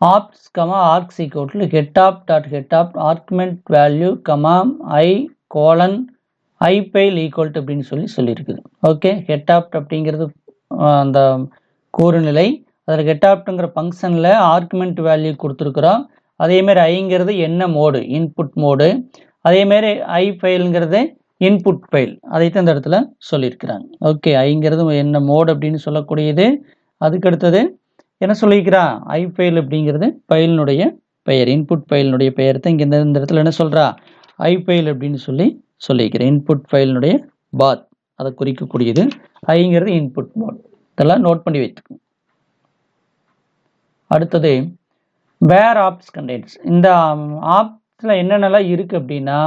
opts comma args equal getopt dot getopt argument value comma I colon I file equalled அப்படின்னு சொல்லி சொல்லியிருக்குது. ஓகே ஹெட் ஆப்ட் அப்படிங்கிறது அந்த கூறுநிலை. அதில் கெட் ஆப்ட்டுங்கிற ஃபங்க்ஷனில் ஆர்குமெண்ட் வேல்யூ கொடுத்துருக்குறோம். அதேமாரி ஐங்கிறது என்ன மோடு? Input mode. அதேமாரி ஐ ஃபைலுங்கிறது இன்புட் ஃபைல் அதைத்தான் இந்த இடத்துல சொல்லியிருக்கிறாங்க. ஓகே ஐங்கிறது என்ன மோடு அப்படின்னு சொல்லக்கூடியது. அதுக்கு அடுத்தது என்ன சொல்லிக்கிறா ஐ ஃபைல் அப்படிங்கிறது ஃபைலினுடைய பெயர். இன்புட் ஃபைலினுடைய பெயர். தான் இங்கே இந்த இடத்துல என்ன சொல்கிறா ஐ ஃபைல் அப்படின்னு சொல்லி சொல்லியிருக்கிறேன் இன்புட் ஃபைலினுடைய பாத் அதை குறிக்கக்கூடியது ஐங்கிறது இன்புட் மோட் இதெல்லாம் நோட் பண்ணி வைத்துக்கணும் அடுத்தது வேர் ஆப்ஸ் கண்டென்ட்ஸ் இந்த um, ஆப்ஸில் என்னென்னலாம் இருக்குது அப்படின்னா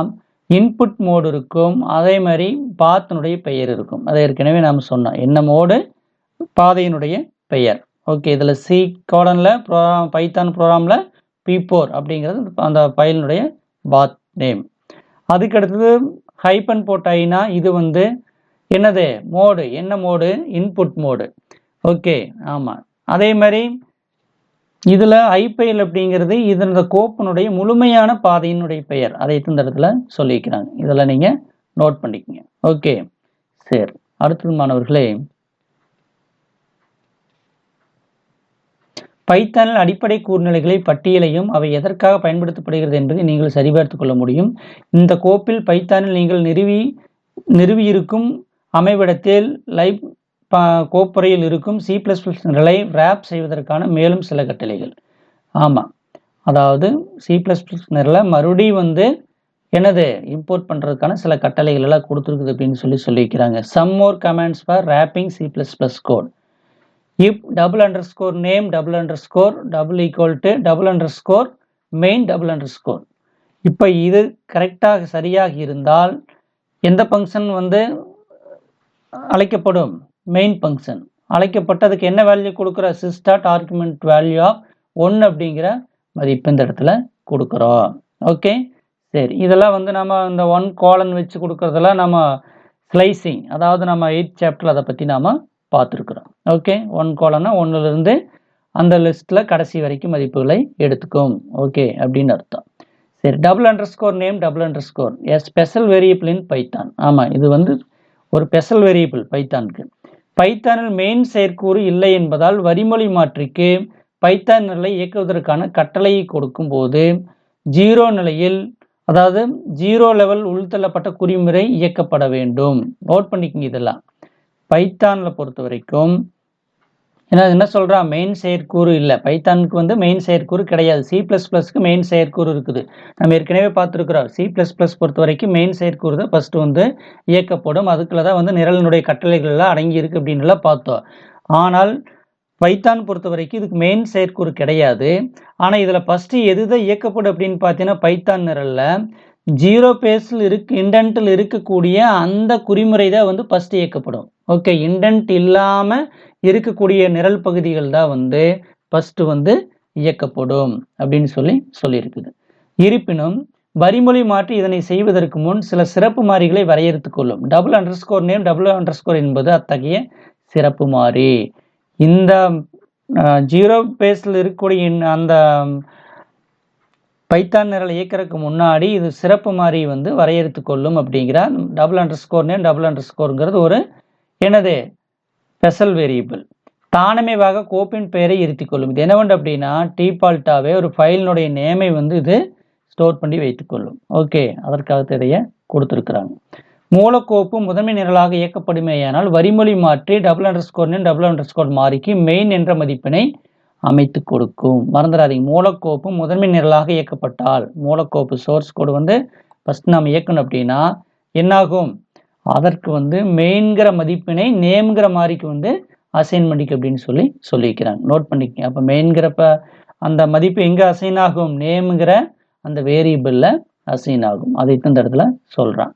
இன்புட் மோடு இருக்கும். அதே மாதிரி பாத்தினுடைய பெயர் இருக்கும். அதை ஏற்கனவே நாம் சொன்னோம். என்ன மோடு பாதையினுடைய பெயர். ஓகே இதில் சி கோடனில் ப்ரோக்ராம் பைத்தான் ப்ரோக்ராமில் பி ஃபோர் அப்படிங்கிறது அந்த ஃபைலினுடைய பாத் நேம் அதுக்கு அடுத்தது ஹைப்பன் போட்டாயினா இது வந்து என்னது? மோடு என்ன மோடு இன்புட் மோடு ஓகே ஆமாம் அதே மாதிரி இதில் ஐபைல் அப்படிங்கிறது இதனோட கோப்பனுடைய முழுமையான பாதையினுடைய பெயர். அதை இந்த இடத்துல சொல்லியிருக்கிறாங்க. இதில் நீங்கள் நோட் பண்ணிக்கோங்க. ஓகே சரி. அடுத்தது மாணவர்களே பைத்தானில் அடிப்படை கூர்நிலைகளை பட்டியலையும் அவை எதற்காக பயன்படுத்தப்படுகிறது என்பதை நீங்கள் சரிபார்த்து கொள்ள முடியும். இந்த கோப்பில் பைத்தானில் நீங்கள் நிறுவி நிறுவியிருக்கும் அமைவிடத்தில் லைவ் கோப்புறையில் இருக்கும் சி ப்ளஸ் ப்ளஸ் நிலை ரேப் செய்வதற்கான மேலும் சில கட்டளைகள். ஆமாம் அதாவது சி ப்ளஸ் ப்ளஸ் நிரலை மறுபடியும் வந்து என்னது இம்போர்ட் பண்ணுறதுக்கான சில கட்டளைகள் எல்லாம் கொடுத்துருக்குது அப்படின்னு சொல்லி சொல்லியிருக்கிறாங்க. Some more comments for wrapping C plus plus code if double underscore name double underscore double equal to double underscore main double underscore இப்போ இது கரெக்டாக சரியாக இருந்தால் எந்த ஃபங்க்ஷன் வந்து அழைக்கப்படும்? மெயின் ஃபங்க்ஷன் அழைக்கப்பட்டதுக்கு என்ன வேல்யூ கொடுக்குற? Sys dot argument value of one அப்படிங்கிற மதிப்பு இந்த இடத்துல கொடுக்குறோம். ஓகே சரி. இதெல்லாம் வந்து நம்ம இந்த ஒன் கோலன் வச்சு கொடுக்குறதெல்லாம் நம்ம ஸ்லைசிங் அதாவது நம்ம எயிட் சாப்டர் அதை பற்றி நாம் பார்த்துருக்குறோம். ஓகே ஒன் கோலன்னா ஒன்றுலேருந்து அந்த லிஸ்ட்டில் கடைசி வரைக்கும் மதிப்புகளை எடுத்துக்கும். ஓகே அப்படின்னு அர்த்தம். சரி double underscore name double underscore a special variable in Python ஆமாம் இது வந்து ஒரு ஸ்பெஷல் வேரியபிள் பைத்தானுக்கு பைத்தானில் மெயின் செயற்கூறு இல்லை என்பதால் வரிமொழி மாற்றிக்கு பைத்தான் நிலை இயக்குவதற்கான கட்டளையை கொடுக்கும் போது ஜீரோ நிலையில் அதாவது ஜீரோ லெவல் உள்தள்ளப்பட்ட குறிமுறை இயக்கப்பட வேண்டும். நோட் பண்ணிக்கங்க இதெல்லாம். பைத்தானில் பொறுத்த வரைக்கும் ஏன்னா என்ன சொல்கிறா மெயின் செயற்கூறு இல்லை. பைத்தானுக்கு வந்து மெயின் செயற்கூறு கிடையாது. சி ப்ளஸ் ப்ளஸ்க்கு மெயின் செயற்கூறு இருக்குது. நம்ம ஏற்கனவே பார்த்துருக்குறோம். சி ப்ளஸ் ப்ளஸ் பொறுத்த வரைக்கும் மெயின் செயற்கூறு தான் ஃபஸ்ட்டு வந்து இயக்கப்படும். அதுக்குள்ள தான் வந்து நிரலினுடைய கட்டளைகள் எல்லாம் அடங்கி இருக்குது அப்படின்லாம் பார்த்தோம். ஆனால் பைத்தான் பொறுத்த வரைக்கும் இதுக்கு மெயின் செயற்கூறு கிடையாது. ஆனால் இதில் ஃபஸ்ட்டு எது தான் இயக்கப்படும் அப்படின்னு பார்த்தீங்கன்னா பைத்தான் நிரலில் ஜீரோ பேஸில் இருக்கு இண்டென்ட்டில் இருக்கக்கூடிய அந்த குறிமுறை தான் வந்து ஃபஸ்ட்டு இயக்கப்படும். ஓகே இண்டென்ட் இல்லாமல் இருக்கக்கூடிய நிரல் பகுதிகள் தான் வந்து ஃபஸ்ட்டு வந்து இயக்கப்படும் அப்படின்னு சொல்லி சொல்லியிருக்குது. இருப்பினும் வரிமொழி மாற்றி இதனை செய்வதற்கு முன் சில சிறப்பு மாறிகளை வரையறுத்துக் கொள்ளும். Double underscore name double underscore என்பது அத்தகைய சிறப்பு மாறி. இந்த ஜீரோ பேஸில் இருக்கக்கூடிய அந்த பைத்தான் நிரல் இயக்கிறதுக்கு முன்னாடி இது சிறப்பு மாறி வந்து வரையறுத்து கொள்ளும் double underscore name double அண்டர் ஸ்கோருங்கிறது ஒரு என்னது ஸ்பெஷல் வேரியபிள் தானமேவாக கோப்பின் பெயரை இருத்தி கொள்ளும் இது என்னவென்று அப்படின்னா டீபால்ட்டாகவே ஒரு ஃபைலினுடைய நேமை வந்து இது ஸ்டோர் பண்ணி வைத்துக்கொள்ளும். ஓகே அதற்காக இதைய கொடுத்துருக்குறாங்க. மூலக்கோப்பு முதன்மை நிரலாக இயக்கப்படுமேயானால் வரிமொழி மாற்றி டபுள் அண்டர் ஸ்கோர்னு டபுள் அண்டர் ஸ்கோர் மாறிக்கு மெயின் என்ற மதிப்பினை அமைத்து கொடுக்கும். மறந்துடாதீங்க. மூலக்கோப்பு முதன்மை நிரலாக இயக்கப்பட்டால் மூலக்கோப்பு சோர்ஸ் கோடு வந்து ஃபஸ்ட் நாம் இயக்கணும் அப்படின்னா என்னாகும்? அதற்கு வந்து மெயின்கிற மதிப்பினை நேம்ங்கிற மாதிரிக்கு வந்து அசைன் பண்ணிக்க அப்படின்னு சொல்லி சொல்லியிருக்கிறாங்க. நோட் பண்ணிக்க அப்போ மெயின்கிறப்ப அந்த மதிப்பு எங்கே அசைன் ஆகும்? நேமுங்கிற அந்த வேரியபிளில் அசைன் ஆகும். அதை இந்த இடத்துல சொல்கிறான்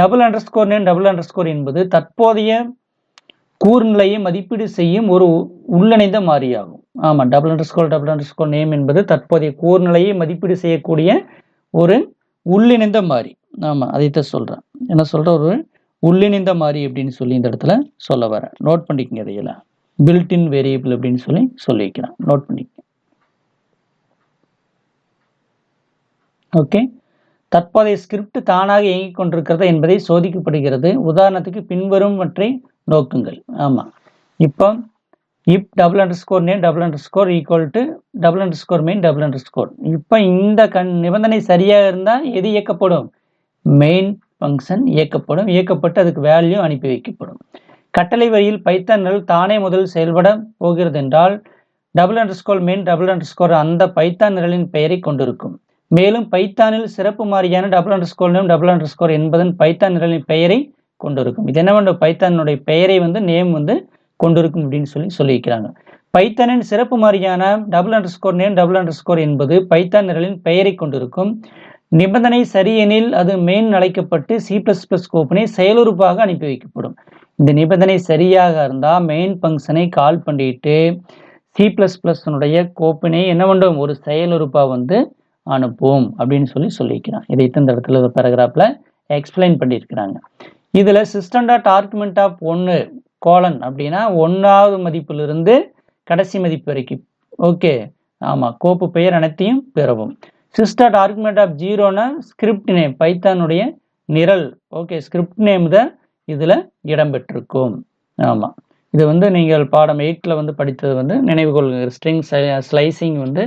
double underscore name double underscore என்பது தற்போதைய கூர்நிலையை மதிப்பீடு செய்யும் ஒரு உள்ளிணைந்த மாறியாகும். ஆமாம் double underscore double underscore name என்பது தற்போதைய கூர்நிலையை மதிப்பீடு செய்யக்கூடிய ஒரு உள்ளிணைந்த மாறி. ஆமாம் அதைத்தான் சொல்கிறேன் என்ன சொல்கிற ஒரு உள்ளிணைந்த மாறி அப்படின்னு சொல்லி இந்த இடத்துல சொல்ல வரேன். நோட் பண்ணிக்கங்க இதையெல்லாம். பில்டின் வேரியபிள் அப்படின்னு சொல்லி சொல்லியிருக்கிறேன் நோட் பண்ணிக்க ஓகே தற்போதைய ஸ்கிரிப்ட் தானாக இயங்கிக் கொண்டிருக்கிறது என்பதை சோதிக்கப்படுகிறது. உதாரணத்துக்கு பின்வரும்வற்றை நோக்குங்கள். ஆமாம் இப்போ if double underscore name double underscore equal to double underscore main double underscore இப்போ இந்த கண் நிபந்தனை சரியாக இருந்தால் எது இயக்கப்படும்? மெயின் ஃபங்க்ஷன் இயக்கப்படும். இயக்கப்பட்டு அதுக்கு வேல்யூ அனுப்பி வைக்கப்படும். கட்டளை வரியில் பைத்தான் நிரல் தானே முதல் செயல்பட போகிறது என்றால் double underscore main double underscore அந்த பைத்தான் நிரலின் பெயரை கொண்டிருக்கும். மேலும் பைத்தானில் சிறப்பு மாறியான double underscore name double underscore என்பதன் பைத்தான் நிரலின் பெயரை கொண்டிருக்கும். இது என்ன பண்ணும்? பைத்தானுடைய பெயரை வந்து நேம் வந்து கொண்டிருக்கும் அப்படின்னு சொல்லி சொல்லியிருக்கிறாங்க. பைத்தானின் சிறப்பு மாறியான double underscore name double underscore என்பது பைத்தான் நிரலின் பெயரை கொண்டிருக்கும். நிபந்தனை சரியெனில் அது மெயின் அழைக்கப்பட்டு சி பிளஸ் பிளஸ் கோப்பினை செயலுறுப்பாக அனுப்பி வைக்கப்படும். இந்த நிபந்தனை சரியாக இருந்தால் மெயின் ஃபங்க்ஷனை கால் பண்ணிட்டு சி பிளஸ் பிளஸ்னுடைய கோப்பினை என்ன பண்ணும் ஒரு செயலுறுப்பாக வந்து அனுப்போம் அப்படின்னு சொல்லி சொல்லியிருக்கிறான். இதை இந்த இடத்துல பேராகிராஃபில் எக்ஸ்பிளைன் பண்ணியிருக்கிறாங்க. இதில் சிஸ்டம் டாட் ஆர்குமெண்ட் ஆஃப் ஒன்று கோலன் அப்படின்னா ஒன்றாவது மதிப்பிலிருந்து கடைசி மதிப்பு வரைக்கும். ஓகே ஆமாம் கோப்பு பெயர் அனைத்தையும் பெறவும். சிஸ்டாட் ஆர்குமெண்ட் ஆஃப் ஜீரோனா ஸ்கிரிப்ட் நேம் பைத்தானுடைய நிரல். ஓகே ஸ்கிரிப்ட் நேம் தான் இதில் இடம்பெற்றிருக்கும். ஆமாம் இது வந்து நீங்கள் பாடம் எயிட்டில் வந்து படித்தது வந்து நினைவு கொள்ளுங்க ஸ்ட்ரிங் ஸ்லைசிங் வந்து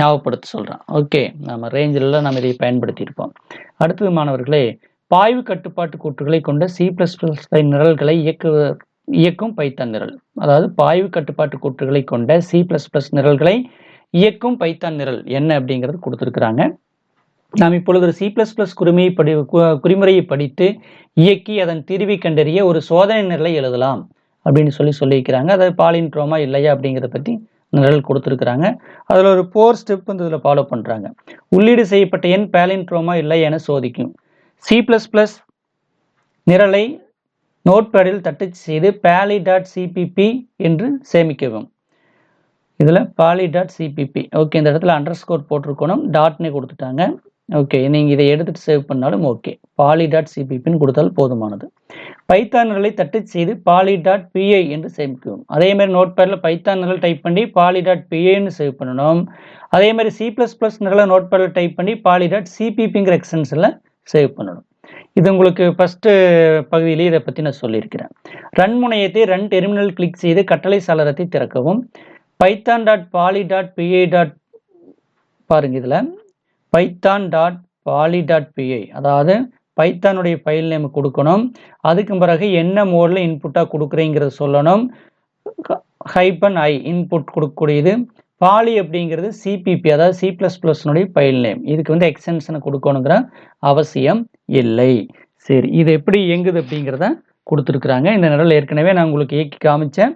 ஞாபகப்படுத்த சொல்கிறேன் ஓகே நம்ம ரேஞ்சிலலாம் நம்ம இதை பயன்படுத்தியிருப்போம். அடுத்தது மாணவர்களே பாய்வு கட்டுப்பாட்டு கூற்றுகளை கொண்ட சி ப்ளஸ் ப்ளஸ் நிரல்களை இயக்கு இயக்கும் பைத்தான் நிரல். அதாவது பாய்வு கட்டுப்பாட்டு கூற்றுகளை கொண்ட சி ப்ளஸ் ப்ளஸ் நிரல்களை இயக்கும் பைத்தான் நிரல் என்ன அப்படிங்கிறது கொடுத்துருக்குறாங்க. நாம் இப்பொழுது ஒரு சி பிளஸ் பிளஸ் குறுமையை படி குறிமுறையை படித்து இயக்கி அதன் தீர்வை கண்டறிய ஒரு சோதனை நிரலை எழுதலாம் அப்படின்னு சொல்லி சொல்லியிருக்கிறாங்க. அதாவது பாலின் ட்ரோமா இல்லையா அப்படிங்கிறத பற்றி நிரல் கொடுத்துருக்குறாங்க. அதில் ஒரு ஃபோர் ஸ்டெப் வந்து இதில் ஃபாலோ பண்ணுறாங்க உள்ளீடு செய்யப்பட்ட எண் பேலின் ட்ரோமா இல்லை என சோதிக்கும். சி ப்ளஸ் ப்ளஸ் நிரலை நோட்பேடில் தட்டச்சு செய்து பேலி டாட் சிபிபி என்று சேமிக்கவும். இதில் பாலி டாட் சிபிபி ஓகே இந்த இடத்துல அண்டர் ஸ்கோர் போட்டிருக்கணும் டாட்னே கொடுத்துட்டாங்க. ஓகே நீங்கள் இதை எடுத்துகிட்டு சேவ் பண்ணாலும் ஓகே பாலி டாட் சிபிபின்னு கொடுத்தால் போதுமானது. பைத்தான் நிரலை தட்டு செய்து பாலி டாட் பிஐ என்று சேமிக்கணும் அதே மாதிரி நோட் பேடில் பைத்தான் நிரல் டைப் பண்ணி பாலி டாட் பிஐன்னு சேவ் பண்ணணும். அதே மாதிரி சி ப்ளஸ் ப்ளஸ் நிரலை நோட் பேடில் டைப் பண்ணி பாலி டாட் சிபிபிங்கிற எக்ஸ்டென்ஷனில் சேவ் பண்ணணும். இது உங்களுக்கு ஃபஸ்ட்டு பகுதியிலேயே இதை பற்றி நான் சொல்லியிருக்கிறேன். ரன் முனையத்தை ரன் டெர்மினல் கிளிக் செய்து கட்டளை சாளரத்தை திறக்கவும். Python dot poly dot PY dot பாருங்க இதில். Python dot poly dot PY அதாவது பைத்தானுடைய ஃபைல் நேம் கொடுக்கணும். அதுக்கு பிறகு என்ன மோடில் இன்புட்டாக கொடுக்குறீங்கிறத சொல்லணும். ஹைப்பன் ஐ இன்புட் கொடுக்கக்கூடியது. பாலி அப்படிங்கிறது சிபிபி அதாவது சி ப்ளஸ் ப்ளஸ்னுடைய ஃபைல் நேம் இதுக்கு வந்து எக்ஸ்டென்ஷனை கொடுக்கணுங்கிற அவசியம் இல்லை. சரி இது எப்படி இயங்குது அப்படிங்கிறத கொடுத்துருக்குறாங்க. இந்த நிரல் ஏற்கனவே நான் உங்களுக்கு இயக்கி காமிச்சேன்.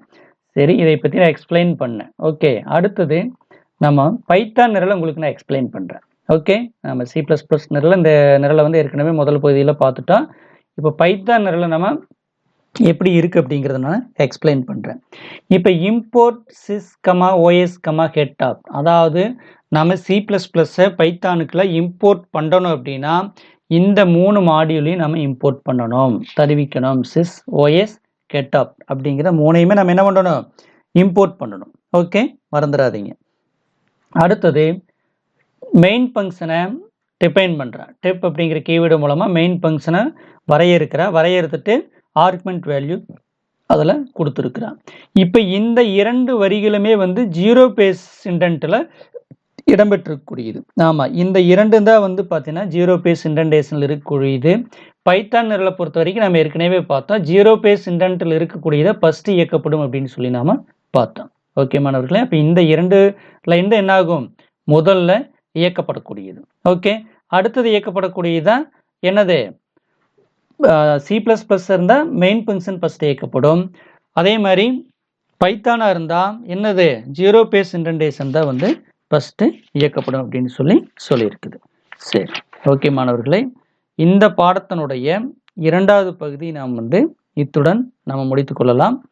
சரி இதை பற்றி நான் எக்ஸ்பிளைன் பண்ணேன். ஓகே அடுத்தது நம்ம பைத்தான் நிரலை உங்களுக்கு நான் எக்ஸ்பிளைன் பண்ணுறேன் ஓகே நம்ம சி ப்ளஸ் ப்ளஸ் நிரல் இந்த நிரலை வந்து ஏற்கனவே முதல் பகுதியில் பார்த்துட்டோம் இப்போ பைத்தான் நிரலை நம்ம எப்படி இருக்குது அப்படிங்கிறத நான் எக்ஸ்பிளைன் பண்ணுறேன் இப்போ import sys comma OS comma head அதாவது நம்ம சி ப்ளஸ் ப்ளஸ்ஸை பைத்தானுக்குள்ள இம்போர்ட் பண்ணணும் அப்படின்னா இந்த மூணு மாடியூலையும் நம்ம இம்போர்ட் பண்ணணும் தருவிக்கணும். சிஸ் ஓஎஸ் கெட்டாப் அப்படிங்கிற மூணையுமே நம்ம என்ன பண்ணணும்? இம்போர்ட் பண்ணணும். ஓகே மறந்துடாதீங்க. அடுத்தது மெயின் ஃபங்க்ஷனை டிஃபைன் பண்ணுறேன் டிப் அப்படிங்கிற கீவேர்டு மூலமாக மெயின் ஃபங்க்ஷனை வரையறுக்கிறேன். வரையறுத்துட்டு ஆர்குமெண்ட் வேல்யூ அதில் கொடுத்துருக்குறான். இப்போ இந்த இரண்டு வரிகளுமே வந்து ஜீரோ பேஸ் இன்டென்ட்டில் இடம்பெற்றக்கூடியது ஆமாம் இந்த இரண்டு தான் வந்து பார்த்தீங்கன்னா ஜீரோ பேஸ் இன்டென்டேஷனில் இருக்கக்கூடியது. பைத்தான் நிரலை பொறுத்த வரைக்கும் நம்ம ஏற்கனவே பார்த்தோம். ஜீரோ பேஸ் இன்டென்ட்டில் இருக்கக்கூடியதை ஃபஸ்ட்டு இயக்கப்படும் அப்படின்னு சொல்லி நாம் பார்த்தோம். ஓகே மாணவர்களே அப்போ இந்த இரண்டு லைன் தான் என்னாகும்? முதல்ல இயக்கப்படக்கூடியது. ஓகே அடுத்தது இயக்கப்படக்கூடியது தான் என்னது சி ப்ளஸ் ப்ளஸ் இருந்தால் மெயின் ஃபங்க்ஷன் ஃபஸ்ட்டு இயக்கப்படும். அதே மாதிரி பைத்தானாக இருந்தால் என்னது? ஜீரோ பேஸ் இன்டென்டேஷன் தான் வந்து ஃபஸ்ட்டு இயக்கப்படும் அப்படின்னு சொல்லி சொல்லியிருக்குது. சரி ஓகே மாணவர்களே இந்த பாடத்தினுடைய இரண்டாவது பகுதி நாம் வந்து இத்துடன் நம்ம முடித்து கொள்ளலாம்.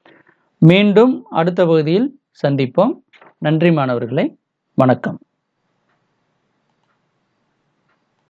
மீண்டும் அடுத்த பகுதியில் சந்திப்போம். நன்றி மாணவர்களே வணக்கம்.